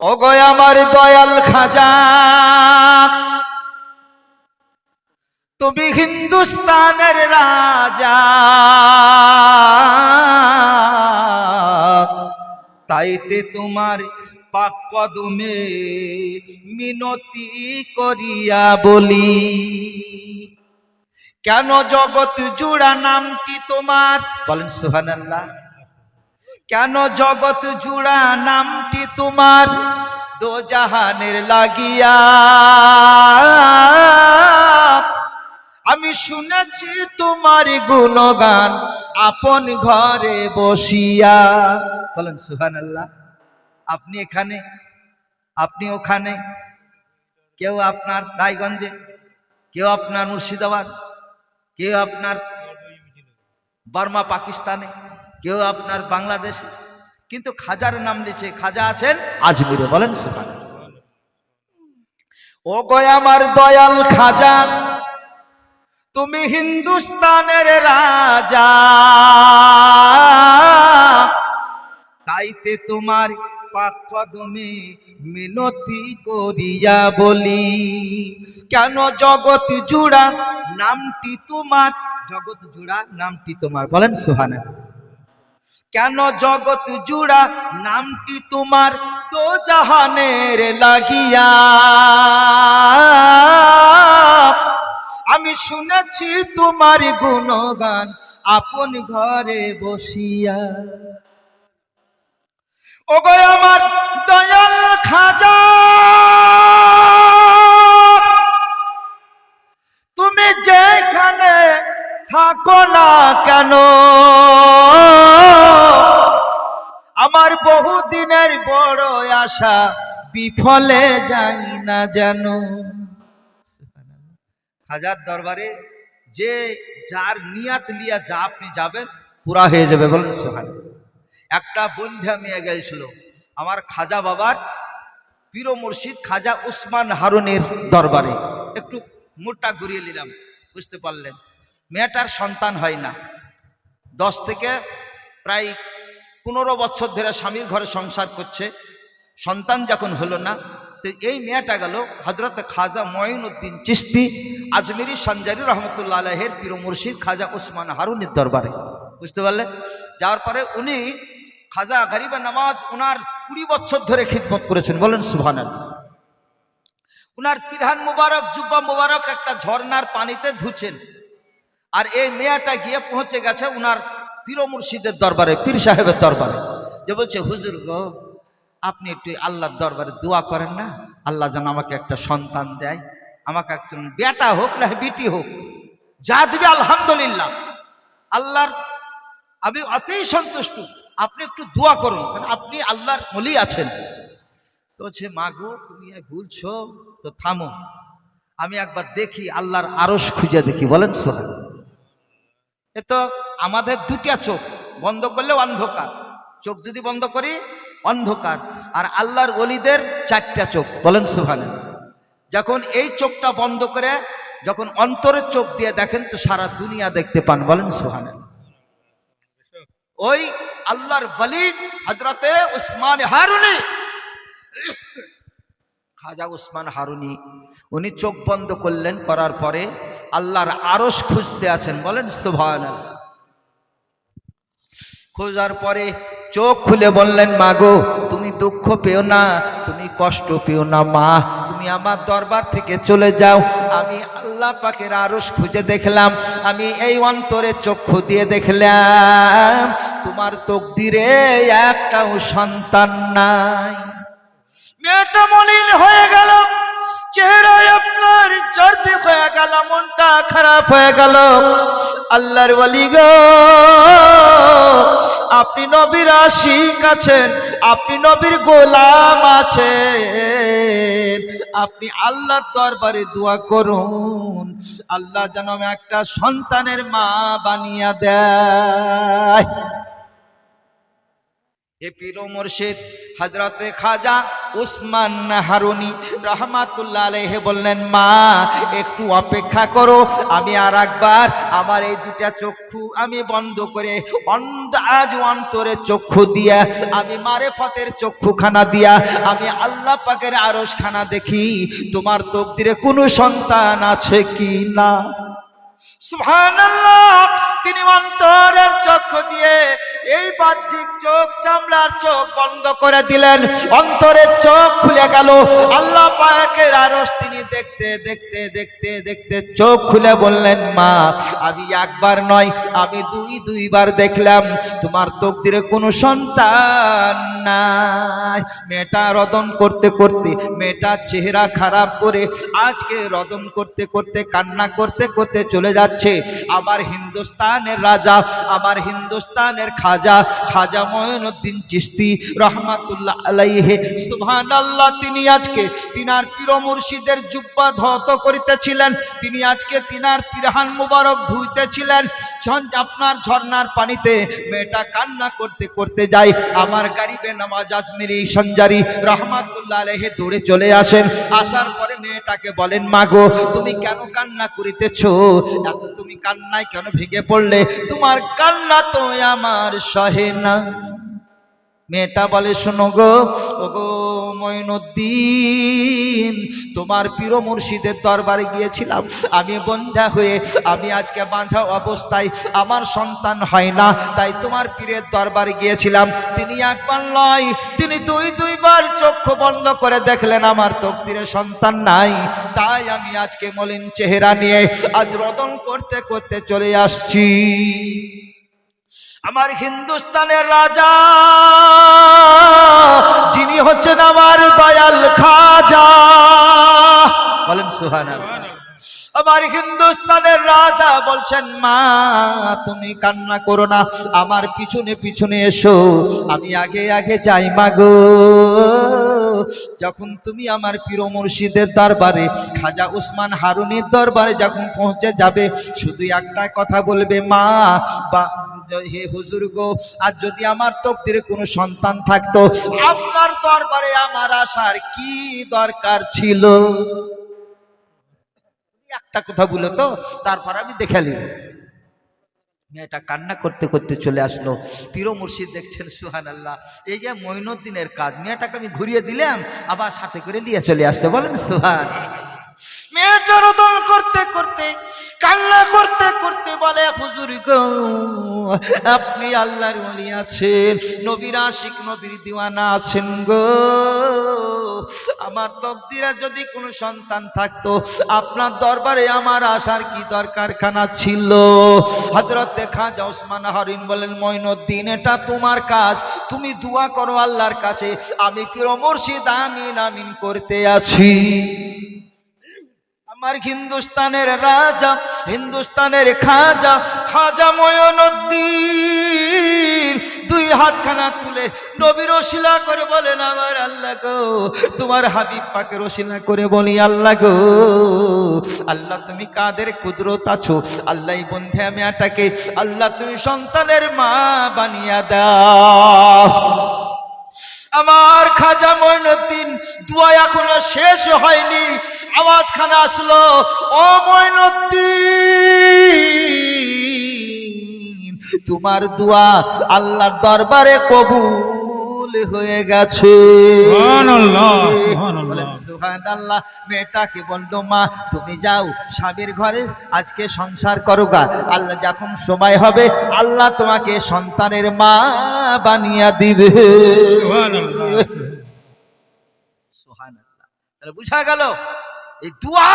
ও গয় আমার দয়াল খাজা, তুমি হিন্দুস্তানের রাজা। তাইতে তোমার পাক কদমে মিনতি করিয়া বলি, কেন জগৎ জুড়া নামটি তোমার? বলেন সুহানাল্লাহ কেন জগৎ জুড়া নামটি তোমার? দো জাহানের লাগিয়া। আমি শুনেছি তোমার গুণগান আপন ঘরে বসিয়া। বলেন সুহান আল্লাহ আপনি এখানে? আপনি ওখানে? কেউ আপনার রায়গঞ্জে? কেউ আপনার মুর্শিদাবাদ? কেউ আপনার বর্মা পাকিস্তানে? কেউ আপনার বাংলাদেশে, কিন্তু খাজার নাম দিয়েছে খাজা আছেন আজমিরে বলেন সুবহান ও গয় আমার দয়াল খাজা, তুমি হিন্দুস্তানের রাজা। তাইতে তোমার পাক কদমে মিনতি করিয়া বলি, কেন জগৎ জুড়া নামটি তোমার, জগৎ জুড়া নামটি তোমার, বলেন সুহানা কেন জগৎ জুড়া নামটি তোমার? তো জাহানের লাগিয়া। আমি শুনেছি তোমার গুণগান আপন ঘরে বসিয়া। ও গো আমার দয়াল খাজা! থাকো না কেন? আমার বহুদিনের বড় আশা বিফলে যাই না যেন। হাজার দরবারে যে যার নিয়াত লিয়া যা আপনি যাবেন, পুরা হয়ে যাবে বলেন সোহান একটা বন্ধা মেয়ে গেছিল, আমার খাজা বাবার পীর মুর্শিদ খাজা উসমান হারুনের দরবারে। একটু মোটা ঘুরিয়ে নিলাম, বুঝতে পারলেন। মেয়েটার সন্তান হয় না। দশ থেকে প্রায় পনেরো বছর ধরে স্বামীর ঘরে সংসার করছে। সন্তান যখন হলো না, তো এই মেয়েটা গেল হজরত খাজা মঈনুদ্দিন চিস্তি আজমিরি সঞ্জারি রহমতুল্লাহ আলহের পীর মুর্শিদ খাজা উসমান হারুনের দরবারে। বুঝতে পারলেন যাওয়ার পরে উনি খাজা গরিবা নামাজ উনার কুড়ি বছর ধরে খিদমত করেছেন। বলেন সুভানান উনার পিরহান মুবারক, জুব্বা মুবারক একটা ঝর্ণার পানিতে ধুছেন। আর এই মেয়েটা গিয়ে পৌঁছে গেছে উনার পীর মুর্শিদের দরবারে, পীর সাহেবের দরবারে। যে বলছে, হুজুর গো, আপনি একটু আল্লাহর দরবারে দোয়া করেন না? আল্লাহ যেন আমাকে একটা সন্তান দেয়। আমাকে একজন বেটা হোক না বিটি হোক, যা দিবে আলহামদুলিল্লাহ। আল্লাহর, আমি অতই সন্তুষ্ট। আপনি একটু দোয়া করুন, কারণ আপনি আল্লাহর মলি আছেন। তো বলছে, মা গো, তুমি ভুলছো, তো থামো। আমি একবার দেখি আল্লাহর আরস খুঁজে দেখি। বলেন সোহান এ তো আমাদের দুটা চোখ, বন্ধ করলে অন্ধকার। চোখ যদি বন্ধ করি, অন্ধকার। আর আল্লাহর অলিদের চারটা চোখ, বলেন সুহান যখন এই চোখটা বন্ধ করে, যখন অন্তরের চোখ দিয়ে দেখেন, তো সারা দুনিয়া দেখতে পান, বলেন সুহান ওই আল্লাহর বলি হজরতে উসমান হারুনি খাজা উসমান হারুনি, উনি চোখ বন্ধ করলেন, করার পরে আল্লাহর আরস খুঁজতে আছেন, বলেন সুভান খোঁজার পরে চোখ খুলে বললেন মাগো তুমি দুঃখ পেও না, তুমি কষ্ট পেও না, মা, তুমি আমার দরবার থেকে চলে যাও, আমি আল্লাহ পাকের আরস খুঁজে দেখলাম, আমি এই অন্তরে চক্ষু দিয়ে দেখলাম, তোমার তকদিরে একটাও সন্তান নাই। মেয়েটা মলিন হয়ে গেল, চেহারায় আপনার জর্দি হয়ে গেল, মনটা খারাপ হয়ে গেল। আল্লাহর বলি গো, আপনি নবীর আশিক আছেন, আপনি নবীর গোলাম আছেন। আপনি আল্লাহর দরবারে দোয়া করুন, আল্লাহ যেন একটা সন্তানের মা বানিয়ে দেয়। এ পীর মুর্শিদ হজরতে খাজা উসমান হারুনি রহমাতুল্লাহ আলাইহি বললেন, মা, একটু অপেক্ষা করো, আমি আর একবার আমার এই দুটা চক্ষু আমি বন্ধ করে আজ অন্তরে চক্ষু দিয়া, আমি মারে ফতের চক্ষুখানা দিয়া, আমি আল্লাহ পাকের আরস খানা দেখি, তোমার তকদিরে কোনো সন্তান আছে কি না? সুবহানাল্লাহ তিনি অন্তরের চক্ষু দিয়ে এই বাহ্যিক চোখ চামড়ার চোখ বন্ধ করে দিলেন। অন্তরের চোখ খুলে গেল। আল্লাহ পাকের আরশ তিনি দেখতে দেখতে দেখতে দেখতে চোখ খুলে বললেন, মা, আমি একবার নয়, আমি দুই, দুইবার দেখলাম। তোমার তকদিরে কোনো সন্তান নাই। মেয়েটা রদন করতে করতে, মেয়েটার চেহারা খারাপ করে আজকে রদন করতে করতে, কান্না করতে করতে চলে যাচ্ছে। আবার হিন্দুস্তানের রাজা, আমার হিন্দুস্তানের খাজা খাজা ময়নুদ্দিন চিস্তি রহমাতুল্লাহ আলাইহে। সুবহান আল্লাহ তিনি আজকে তিনার পীর মুর্শিদের জুব্বা ধত করিতেছিলেন। তিনি আজকে তিনার পিরহান মুবারক ধুইতেছিলেন। আপনার ঝর্ণার পানিতে মেয়েটা কান্না করতে করতে যায়। আমার গারিবে নামাজ আজমিরি সঞ্জারি রহমাতুল্লাহ আলাইহে দৌড়ে চলে আসেন। আসার পরে মেয়েটাকে বলেন মাগো তুমি কেন কান্না করিতেছ? এত তুমি কান্নায় কেন ভেঙে পড়লে তোমার কান্না তো আমার সহে না। মেয়েটা বলে, শোনো গো ও গো মঈনুদ্দিন তোমার প্রিয় মুর্শিদের দরবারে গিয়েছিলাম। আমি বন্ধা হয়ে, আমি আজকে বাঁধা অবস্থায়, আমার সন্তান হয় না, তাই তোমার পীরের দরবারে গিয়েছিলাম। তিনি একবার নয়, তিনি দুই, দুইবার চক্ষু বন্ধ করে দেখলেন আমার তকদিরে সন্তান নাই। তাই আমি আজকে মলিন চেহারা নিয়ে আজ রদন করতে করতে চলে আসছি। আমার হিন্দুস্তানের রাজা, যিনি হচ্ছেন আমার দয়াল খাজা। বলেন সুহান আমার হিন্দুস্তানের রাজা বলছেন, মা, তুমি কান্না করো না, আমার পিছনে পিছনে এসো, আমি আগে আগে যাই মাগো যখন তুমি আমার পীর মুর্শিদের দরবারে, খাজা উসমান হারুনের দরবারে যখন পৌঁছে যাবে, শুধু একটা কথা বলবে, মা, বা হে হুজুর গো, আর যদি আমার তকদিরে কোনো সন্তান থাকতো, আপনার দরবারে আমার আসার কি দরকার ছিল? একটা কথা বলো তো, তারপর আমি দেখে নিব। মেয়েটা কান্না করতে করতে চলে আসলো। পীর মুর্শিদ দেখছেন সুহান আল্লাহ এই যে মঈনুদ্দিনের কাজ, মেয়েটাকে আমি ঘুরিয়ে দিলাম, আবার সাথে করে নিয়ে চলে আসছে, বলেন সুহান মেয়েটা রোদন করতে করতে কান্না করতে করতে বলে, হুজুর গো, আপনি আল্লাহর ওলি আছেন, নবীর আশিক নবীর দিওয়ানা আছেন গো। আমার তকদিরা যদি কোনো সন্তান থাকতো, আপনার দরবারে আমার আসার কি দরকার খানা ছিল? হজরত দেখা যা ওসমান হরিণ বলেন, মঈনুদ্দিন, এটা তোমার কাজ। তুমি দোয়া করো আল্লাহর কাছে। আমি পীর মুর্শিদ, আমিন আমিন করতে আছি। আমার হিন্দুস্তানের রাজা, হিন্দুস্তানের খাজা খাজা ময়নুদ্দিন দুই হাতখানা তুলে নবীর ওসিলা করে বলেন, আমার আল্লাহ গো, তোমার হাবিব পাকে রসিলা করে বলি, আল্লাহ গো, আল্লাহ তুমি কাদের কুদরত আছো? আল্লাহ বন্ধে আমি আটাকে, আল্লাহ তুমি সন্তানের মা বানিয়া দাও। আমার খাজা মঈনুদ্দিন দুয়া এখনও শেষ হয়নি। আওয়াজখানে আসলো, ও মঈনুদ্দিন তোমার দুয়া আল্লাহর দরবারে কবুল। হয়ে গেছে। সুবহানাল্লাহ, মেয়েটাকে বলল মা তুমি যাও স্বামীর ঘরে আজকে সংসার করো গা। আল্লাহ যখন সময় হবে আল্লাহ তোমাকে সন্তানের মা বানিয়ে দিবে। তাহলে বুঝা গেল এই দুয়া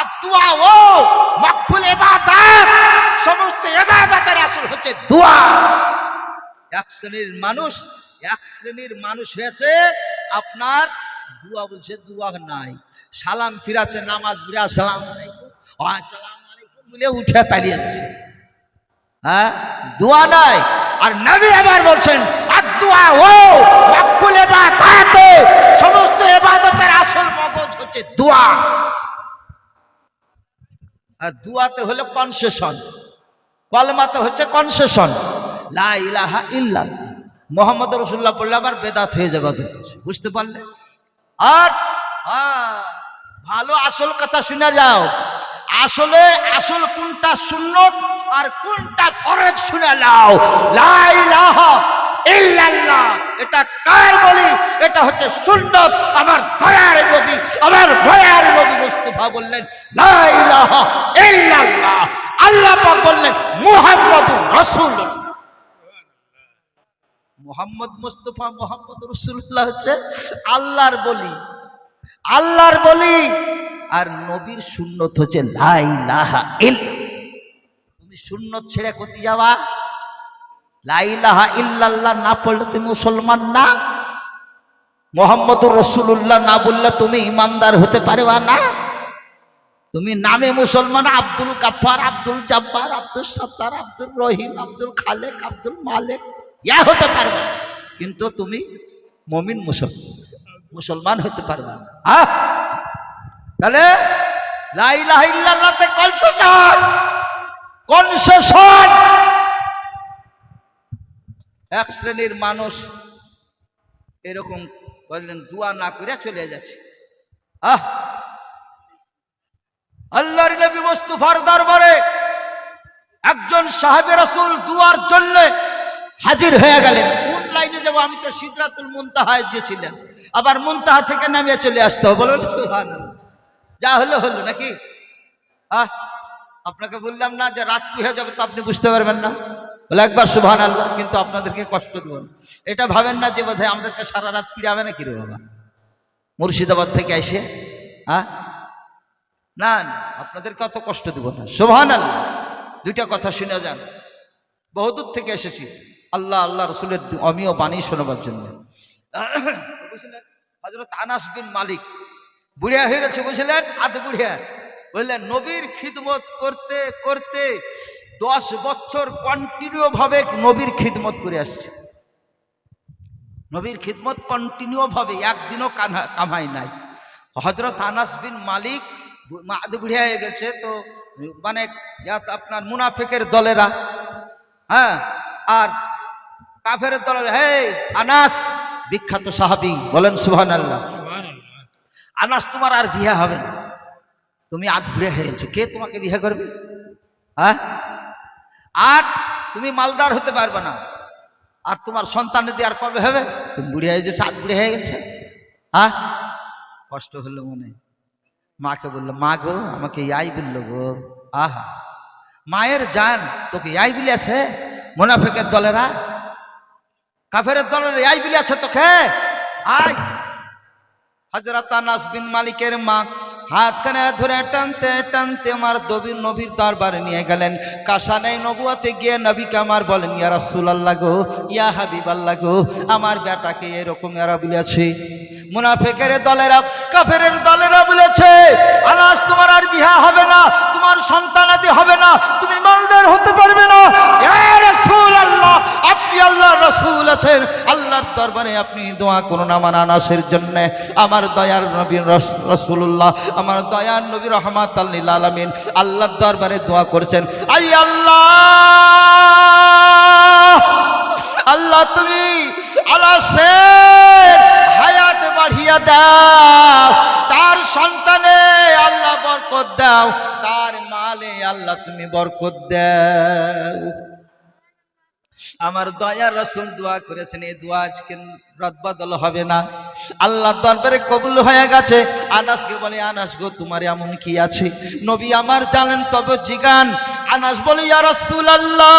আর দুয়া ও মাকফুল ইবাদত সমস্ত ইবাদতের আসল হচ্ছে দোয়া। এক শ্রেণির মানুষ এক শ্রেণির মানুষ হয়েছে, আপনার দুয়া বলছে দুয়া নাই। সালাম ফিরাচ্ছে, নামাজ ফিরা সালাম আলাইকুম। আসসালাম আলাইকুম বলে উঠে পালিয়ে যাচ্ছে হ্যাঁ? দোয়া নাই। আর নবী আবার বলছেন, আর দোয়া ও মাকফুল ইবাদত সমস্ত ইবাদতের আসল মগজ হচ্ছে দোয়া। আর দুয়াতে হলো কনসেশন। কলমাতে হচ্ছে কনসেশন। লা ইলাহা ইল্লাল্লাহ। মোহাম্মদ রসুল্লাহ পড়লে আবার বেদাত হয়ে যাবে বুঝতে পারলে? আর ভালো আসল কথা শুনে যাও। আসলে আসল কোনটা সুন্নত আর কোনটা ফরজ শুনে নাও। ইল্লাল্লাহ। এটা কার বলি? এটা হচ্ছে সুন্নত। আমার দয়ার নবী, আমার ভয়ার নবী মুস্তাফা বললেন ইল্লাল্লাহ। আল্লাহ বললেন, মুহাম্মাদুর রাসূলুল্লাহ। মোহাম্মদ মুস্তফা, মোহাম্মদ রসুল্লাহ হচ্ছে আল্লাহর বলি। আল্লাহর বলি। আর নবীর সুন্নত হচ্ছে লাই লাহা ইল তুমি সুন্নত ছেড়ে কোথায় যাওয়া লাই লাহা ইল্লাল্লাহ না পড়লে তুমি মুসলমান না? মোহাম্মদুর রসুল্লাহ না বললে তুমি ইমানদার হতে পারবা না? তুমি নামে মুসলমান আব্দুল কাফার আব্দুল জব্বার, আব্দুল সত্তার, আব্দুল রহিম, আব্দুল খালেক, আব্দুল মালেক। ইয়া হতে পারবে। কিন্তু তুমি মমিন মুসলমান মুসলমান হতে পারবে না। হ্যাঁ তাহলে লাইলাহ ইল্লাল্লাহতে কনসেশন কনসেশন এক শ্রেণির মানুষ এরকম বললেন, দোয়া না করে চলে যাচ্ছে। আহ! আল্লাহর নবী দরবারে একজন সাহেব রাসূল দুয়ার জন্য হাজির হয়ে গেলেন। কোন লাইনে যাব? আমি তো সিদরাতুল মুনতাহায় গিয়েছিলাম। আবার মুনতাহা থেকে নামিয়ে চলে আসতে হবে। বলুন যা হলো হলো নাকি? আহ আপনাকে বললাম না যে রাত কি হয়ে যাবে তো আপনি বুঝতে পারবেন না। বলে একবার সুবহান আল্লাহ কিন্তু আপনাদেরকে কষ্ট দেব না। এটা ভাবেন না যে বোধহয় আমাদেরকে সারা রাত পিড়াবে না কি রে বাবা? মুর্শিদাবাদ থেকে এসে হ্যাঁ? না আপনাদেরকে অত কষ্ট দেব না। সোভান আল্লাহ দুইটা কথা শুনে যান। বহুদূর থেকে এসেছি। আল্লাহ আল্লাহ রসুলের অমীয় বাণী শোনাবার জন্য। বুঝলেন হজরত আনাস বিন মালিক, বুড়িয়া হয়ে গেছে বুঝলেন আধ বুড়িয়া। বুঝলেন নবীর খিদমত করতে করতে দশ বছর কন্টিনিউ ভাবে নবীর খিদমত করে আসছে। নবীর খিদমত কন্টিনিউ ভাবে একদিনও কামাই নাই। হজরত আনাস বিন মালিক আধ বুড়িয়া হয়ে গেছে, তো মানে আপনার মুনাফেকের দলেরা হ্যাঁ আর কাফের দলের হে আনাস বিখ্যাত সাহাবি বলেন সুহান আল্লাহ আনাস তোমার আর বিয়ে হবে না। তুমি আধ বুড়ে হয়েছো কে তোমাকে বিয়ে করবে? হ্যাঁ? আর তুমি মালদার হতে পারবে না। আর তোমার সন্তানের দিয়ে আর কবে হবে? তুমি বুড়ি হয়ে গেছো আধ বুড়ে হয়ে গেছে। হ্যাঁ? কষ্ট হলো মনে। মাকে বলল মা গো আমাকে ইয়াই বলল গো। আহা মায়ের জান তোকে ইয়াই বিলে আছে মোনাফেকের দলেরা কাফের দলের আই বিলে আছে তোকে? আয়। হজরত আনাস বিন মালিকের মা হাতখানে ধরে টানতে টানতে আমার দবির নবীর দরবারে নিয়ে গেলেন। কাশা নেই নবুয়াতে গিয়ে নবীকে আমার বলেন, ইয়া রাসূল আল্লাহ গো, ইয়া হাবিব আল্লাহ গো, আমার বেটাকে এরকম এরা বলেছে। মুনাফেকের দলেরা কাফের দলেরা বলেছে, আনাস তোমার আর বিহা হবে না, তোমার সন্তানাদি হবে না, তুমি মালদার হতে পারবে না। আল্লাহ আপনি রসুল আছেন। আল্লাহর দরবারে আপনি দোয়া করুন আমার আনাসের জন্য। আমার দয়ার নবী রস- রসুল্লাহ আমার দয়ার নবী রহমাত আল্লিল আলমিন আল্লাহর দরবারে দোয়া করছেন আই আল্লাহ! আল্লাহ তুমি আলাসের হায়াত বাড়িয়ে দাও, তার সন্তানে আল্লাহ বরকত দাও, তার মালে আল্লাহ তুমি বরকত দাও। আমার দয়া রসুল দোয়া করেছেন, এই দোয়া আজকে রদবদল হবে না। আল্লাহ দরবারে কবুল হয়ে গেছে। আনাসকে বলে, আনাস গো, তোমার এমন কি আছে? নবী আমার জানেন, তবে জিগান। আনাস বলে, ইয়া রসুল আল্লাহ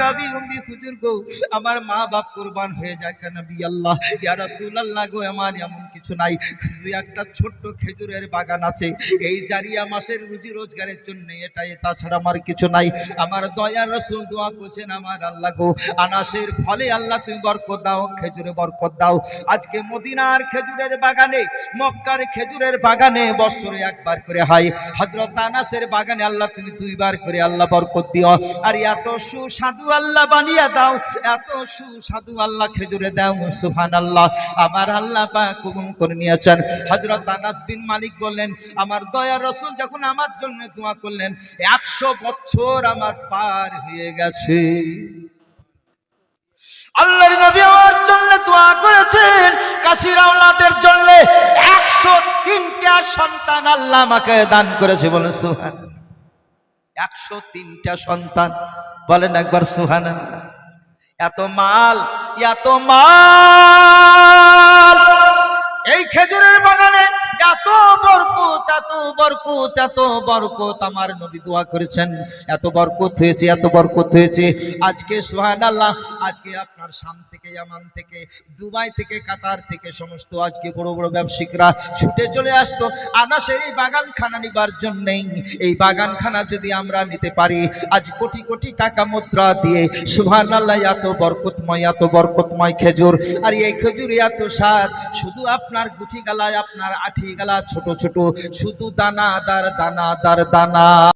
কাবি উম্মি, হুজুর গো, আমার মা বাপ কুরবান হয়ে যায় কেন বি আল্লাহ। ইয়া রসুল আল্লাহ গো, আমার এমন কিছু নাই। শুধু একটা ছোট্ট খেজুরের বাগান আছে। এই জারিয়া মাসের রুজি রোজগারের জন্য এটাই, তাছাড়া আমার কিছু নাই। আমার দয়ার রসুল দোয়া করছেন, আমার আল্লাহ গো, আনাসের ফলে আল্লাহ তুমি বরকত দাও, খেজুরে বরকত দাও। আজকে মদিনার খেজুরের বাগানে, মক্কার খেজুরের বাগানে বছরে একবার করে হয়। হজরত আনাসের বাগানে আল্লাহ তুমি দুইবার করে আল্লাহ বরকত দিও। আর এত সুস্বাদু আল্লাহ বানিয়ে দাও, এত সুস্বাদু আল্লাহ খেজুরে দাও সুফান আল্লাহ আমার আল্লাহ পাক কবুল করে নিয়েছেন। হজরত আনাস বিন মালিক বললেন, আমার দয়া রসুল যখন আমার জন্য দোয়া করলেন, একশো বছর আমার পার হয়ে গেছে। আল্লাহর নবী আমার জন্য দোয়া করেছেন, কাশির আওলাদের জন্য একশো তিনটা সন্তান আল্লাহ আমাকে দান করেছে বলে সুহান। একশো তিনটা সন্তান, বলেন একবার, সুহান এত মাল এত মাল। এই খেজুরের বাগানে এত বরকত এত বরকত এত বরকত, আমার নবী দোয়া করেছেন। এত বরকত হয়েছে, এত হয়েছে। আজকে সুহান আল্লাহ আজকে আপনার থেকে, ইয়ামান থেকে, দুবাই থেকে, কাতার থেকে সমস্ত আজকে বড় বড় ব্যবসায়িকরা ছুটে চলে আসতো। বাগানখানা নিবার জন্যেই, এই বাগানখানা যদি আমরা নিতে পারি, আজ কোটি কোটি টাকা মুদ্রা দিয়ে সুহান আল্লাহ এত বরকতময় এত বরকতময় খেজুর। আর এই খেজুর এত স্বাদ, শুধু আপনার গুটি গালায় আপনার আঠি গালা ছোট ছোট শুধু দানাদার দানাদার দানা।